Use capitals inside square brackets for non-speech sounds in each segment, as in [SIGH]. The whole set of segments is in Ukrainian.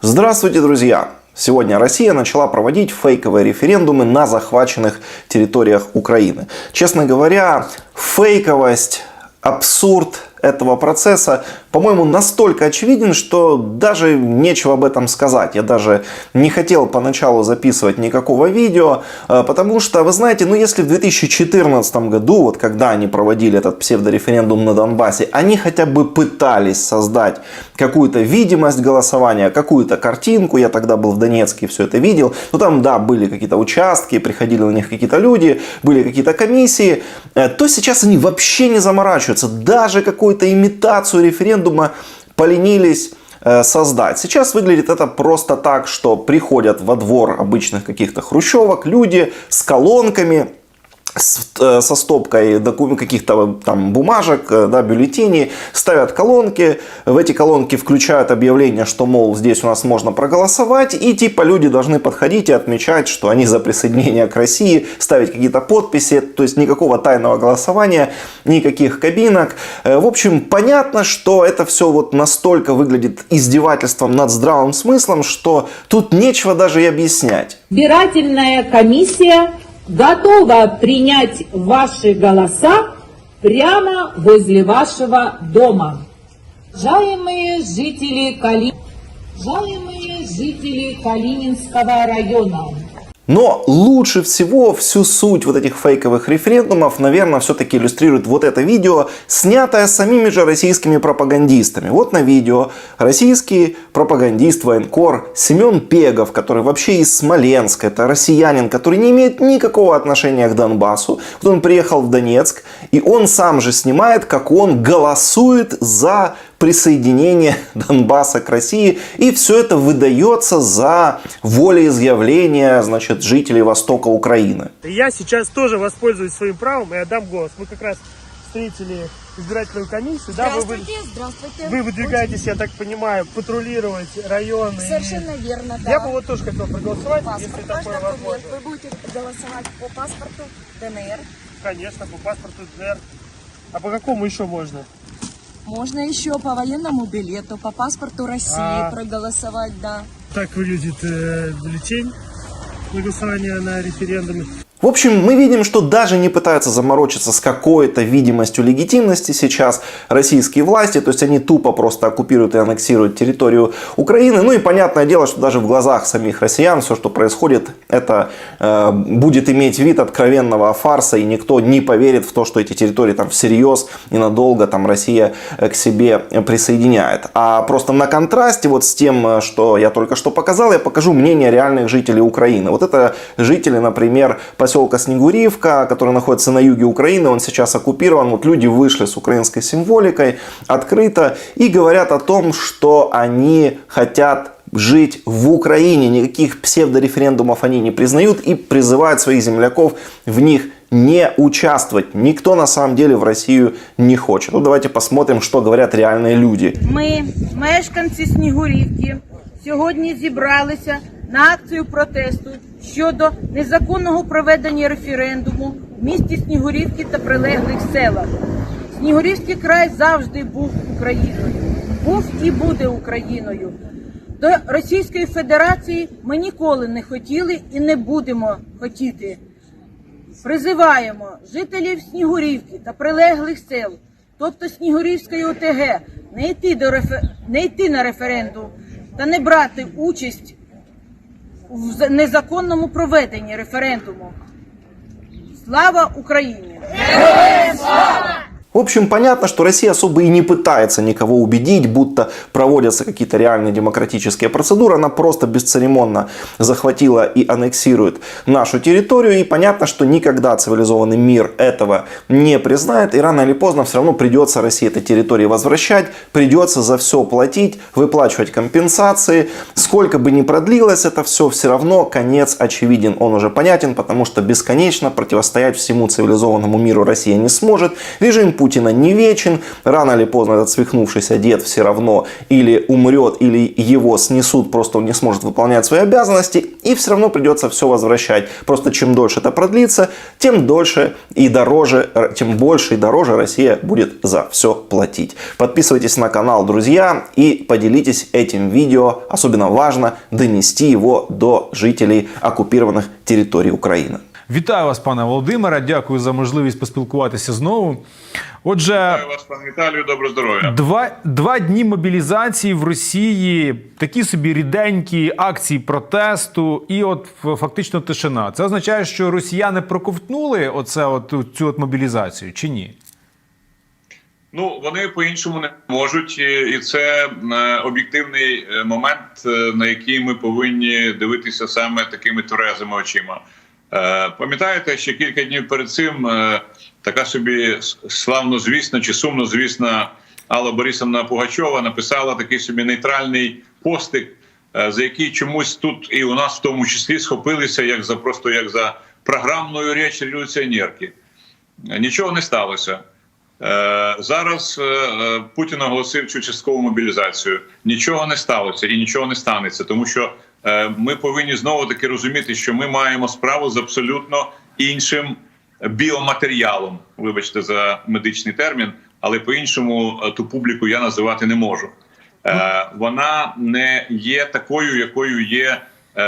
Здравствуйте, друзья! Сегодня Россия начала проводить фейковые референдумы на захваченных территориях Украины. Честно говоря, фейковость, абсурд этого процесса, по-моему, настолько очевиден, что даже нечего об этом сказать. Я даже не хотел поначалу записывать никакого видео, э, потому что, вы знаете, ну если в 2014 году, вот когда они проводили этот псевдореферендум на Донбассе, они хотя бы пытались создать какую-то видимость голосования, какую-то картинку, я тогда был в Донецке и все это видел, ну там, да, были какие-то участки, приходили на них какие-то люди, были какие-то комиссии, э, то сейчас они вообще не заморачиваются, даже какую-то имитацию референдума поленились э, создать. Сейчас выглядит это просто так, что приходят во двор обычных каких-то хрущевок люди с колонками, э, со стопкой каких-то там бумажек, э, да, бюллетеней, ставят колонки, в эти колонки включают объявление, что, мол, здесь у нас можно проголосовать, и типа люди должны подходить и отмечать, что они за присоединение к России, ставить какие-то подписи, то есть никакого тайного голосования, никаких кабинок. Э, В общем, понятно, что это все вот настолько выглядит издевательством над здравым смыслом, что тут нечего даже и объяснять. Избирательная комиссия готова принять ваши голоса прямо возле вашего дома. Уважаемые жители, Кали... Уважаемые жители Калининского района, Но лучше всего всю суть вот этих фейковых референдумов, наверное, все-таки иллюстрирует вот это видео, снятое самими же российскими пропагандистами. Вот на видео российский пропагандист военкор Семен Пегов, который вообще из Смоленска, это россиянин, который не имеет никакого отношения к Донбассу. Вот он приехал в Донецк, и он сам же снимает, как он голосует за присоединение [LAUGHS] Донбасса к России. И все это выдается за волеизъявление значит, жителей востока Украины. И Я сейчас тоже воспользуюсь своим правом и отдам голос. Мы как раз встретили избирательную комиссию, да, вы, вы, Здравствуйте, вы выдвигаетесь, я так понимаю, патрулировать районы. и- Совершенно верно, да. Я бы вот тоже хотел проголосовать, если Паспорт ваш такое возможно. Вы будете голосовать по паспорту ДНР. Конечно, по паспорту ДНР. А по какому еще можно? Можно еще по военному билету, по паспорту России А. проголосовать, да. Так выглядит э, бюллетень на голосование на референдуме. В общем, мы видим, что даже не пытаются заморочиться с какой-то видимостью легитимности сейчас российские власти, то есть они тупо просто оккупируют и аннексируют территорию Украины. Ну и понятное дело, что даже в глазах самих россиян все, что происходит, это э, будет иметь вид откровенного фарса, и никто не поверит в то, что эти территории там всерьез и надолго там Россия э, к себе присоединяет. А просто на контрасте вот с тем, э, что я только что показал, я покажу мнение реальных жителей Украины. Вот это жители, например, поселка Снегуривка, который находится на юге Украины, он сейчас оккупирован. Вот люди вышли с украинской символикой открыто и говорят о том, что они хотят жить в Украине. Никаких псевдореферендумов они не признают и призывают своих земляков в них не участвовать. Никто на самом деле в Россию не хочет. Ну давайте посмотрим, что говорят реальные люди. Ми, мешканці Снігурівки, сьогодні зібралися На акцію протесту щодо незаконного проведення референдуму в місті Снігурівки та прилеглих селах. Снігурівський край завжди був Україною, був і буде Україною. До Російської Федерації ми ніколи не хотіли і не будемо хотіти. Призиваємо жителів Снігурівки та прилеглих сел, тобто Снігурівської ОТГ, не йти, до рефе... не йти на референдум та не брати участь в незаконному проведенні референдуму. Слава Україні! В общем, понятно, что Россия особо и не пытается никого убедить, будто проводятся какие-то реальные демократические процедуры. Она просто бесцеремонно захватила и аннексирует нашу территорию. И понятно, что никогда цивилизованный мир этого не признает. И рано или поздно все равно придется России этой территории возвращать. Придется за все платить, выплачивать компенсации. Сколько бы ни продлилось это все, все равно конец очевиден. Он уже понятен, потому что бесконечно противостоять всему цивилизованному миру Россия не сможет. Режим Путина не вечен. Рано или поздно этот свихнувшийся дед все равно или умрет, или его снесут, просто он не сможет выполнять свои обязанности. и все равно придется все возвращать. Просто чем дольше это продлится, тем дольше и дороже, тем больше и дороже Россия будет за все платить. Подписывайтесь на канал, друзья, и поделитесь этим видео. Особенно важно донести его до жителей оккупированных территорий Украины. Вітаю вас, пане Володимире. Дякую за можливість поспілкуватися знову. Отже, Вітаю вас, пане Віталію, добро здоров'я. два, два дні мобілізації в Росії, такі собі ріденькі акції протесту, і от фактично тишина. Це означає, що росіяни проковтнули оце от цю от мобілізацію чи ні? Ну вони по-іншому не можуть, і це е, об'єктивний е, момент, е, на який ми повинні дивитися саме такими тверезими очима. Е, Пам'ятаєте, ще кілька днів перед цим е, така собі с- славнозвісна чи сумнозвісна Алла Борисовна Пугачова написала такий собі нейтральний постик, е, за який чомусь тут і у нас в тому числі схопилися як за просто як за програмною річ революціонерки. Нічого не сталося. Зараз Путін оголосив цю часткову мобілізацію. Нічого не сталося і нічого не станеться, тому що ми повинні знову таки розуміти, що ми маємо справу з абсолютно іншим біоматеріалом. Вибачте за медичний термін, але по-іншому е, ту публіку я називати не можу. Е, Вона не є такою, якою є. е,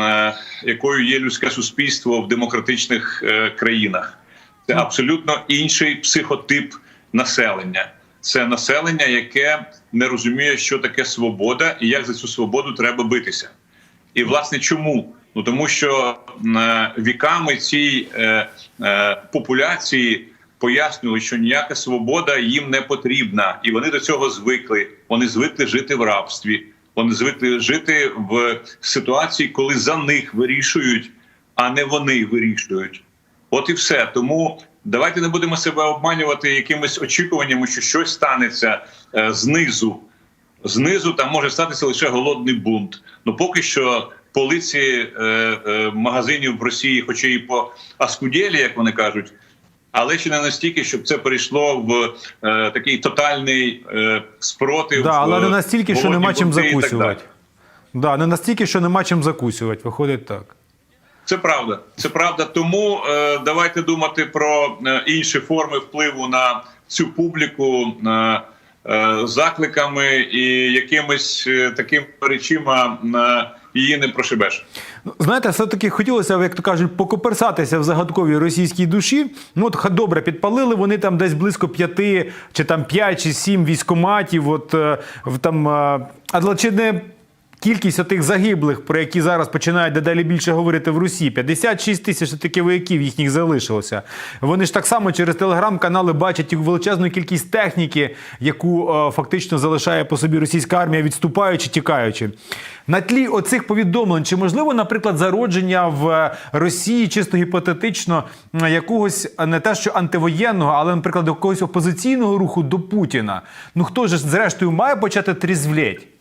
е, Якою є людське суспільство в демократичних е, країнах, це абсолютно інший психотип населення. Це населення, яке не розуміє, що таке свобода і як за цю свободу треба битися. І власне чому? Ну тому що е, віками цій е, е, популяції пояснювали, що ніяка свобода їм не потрібна, і вони до цього звикли. Вони звикли жити в рабстві. Вони звикли жити в ситуації, коли за них вирішують, а не вони вирішують. От і все. Тому давайте не будемо себе обманювати якимись очікуваннями, що щось станеться е, знизу. Знизу там може статися лише голодний бунт. Ну поки що полиці е, е, магазинів в Росії, хоча і по аскудєлі, як вони кажуть, але ще не настільки, щоб це перейшло в е, такий тотальний е, спротив. Да, але не настільки, що нема чим закусувати. Да, не настільки, що нема чим закусувати. Виходить так. Це правда, це правда. Тому е, давайте думати про е, інші форми впливу на цю публіку е, закликами і якимись е, такими речима на її не прошибеш. Ну, Знаєте, все-таки хотілося, б, як то кажуть, покоперсатися в загадковій російській душі. Ну, от добре, підпалили вони там десь близько п'яти, чи там п'ять, чи сім військоматів. От е, в там, а, чи не кількість отих загиблих, про які зараз починають дедалі більше говорити в Русі, 56 тисяч таки вояків їхніх залишилося. Вони ж так само через телеграм-канали бачать величезну кількість техніки, яку е, фактично залишає по собі російська армія, відступаючи, тікаючи. На тлі оцих повідомлень, чи можливо, наприклад, зародження в Росії чисто гіпотетично якогось не те, що антивоєнного, але, наприклад, якогось опозиційного руху до Путіна. Ну хто ж зрештою має почати трізвлєть?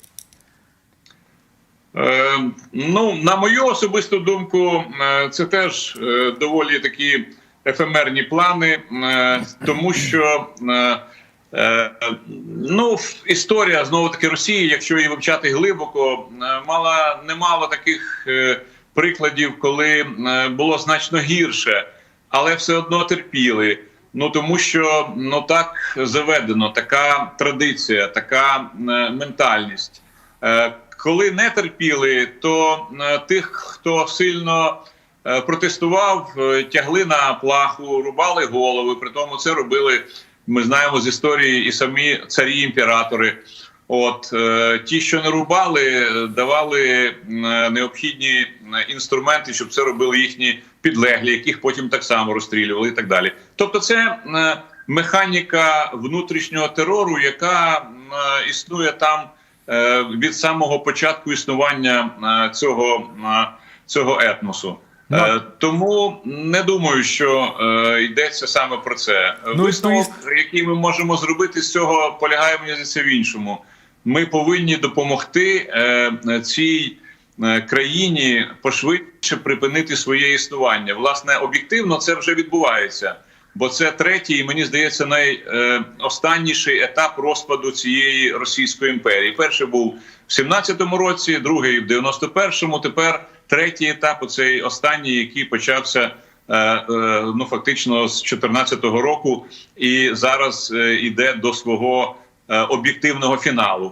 Е, ну, на мою особисту думку, е, це теж е, доволі такі ефемерні плани, тому що ну, історія знову таки Росії, якщо її вивчати глибоко, мала немало таких прикладів, коли було значно гірше, але все одно терпіли. Ну тому що ну так заведено, така традиція, така ментальність. Коли не терпіли, то е, тих, хто сильно е, протестував, е, тягли на плаху, рубали голови. При тому це робили. Ми знаємо з історії і самі царі імператори. От ті, що не рубали, давали необхідні інструменти, щоб це робили їхні підлеглі, яких потім так само розстрілювали, і так далі. Тобто, це механіка внутрішнього терору, яка існує там від самого початку існування е, цього, е, цього етносу. Ну. Е, Тому не думаю, що е, йдеться саме про це. Ну, Висновок, який ми можемо зробити з цього, полягає мені здається, в іншому. Ми повинні допомогти е, цій е, країні пошвидше припинити своє існування. Власне, об'єктивно це вже відбувається, бо це третій, мені здається, найостанніший етап розпаду цієї Російської імперії. Перший був в 17-му році, другий в 91-му, тепер третій етап, оцей останній, який почався. е, е, Ну, фактично з 2014 року, і зараз е, іде до свого е, об'єктивного фіналу.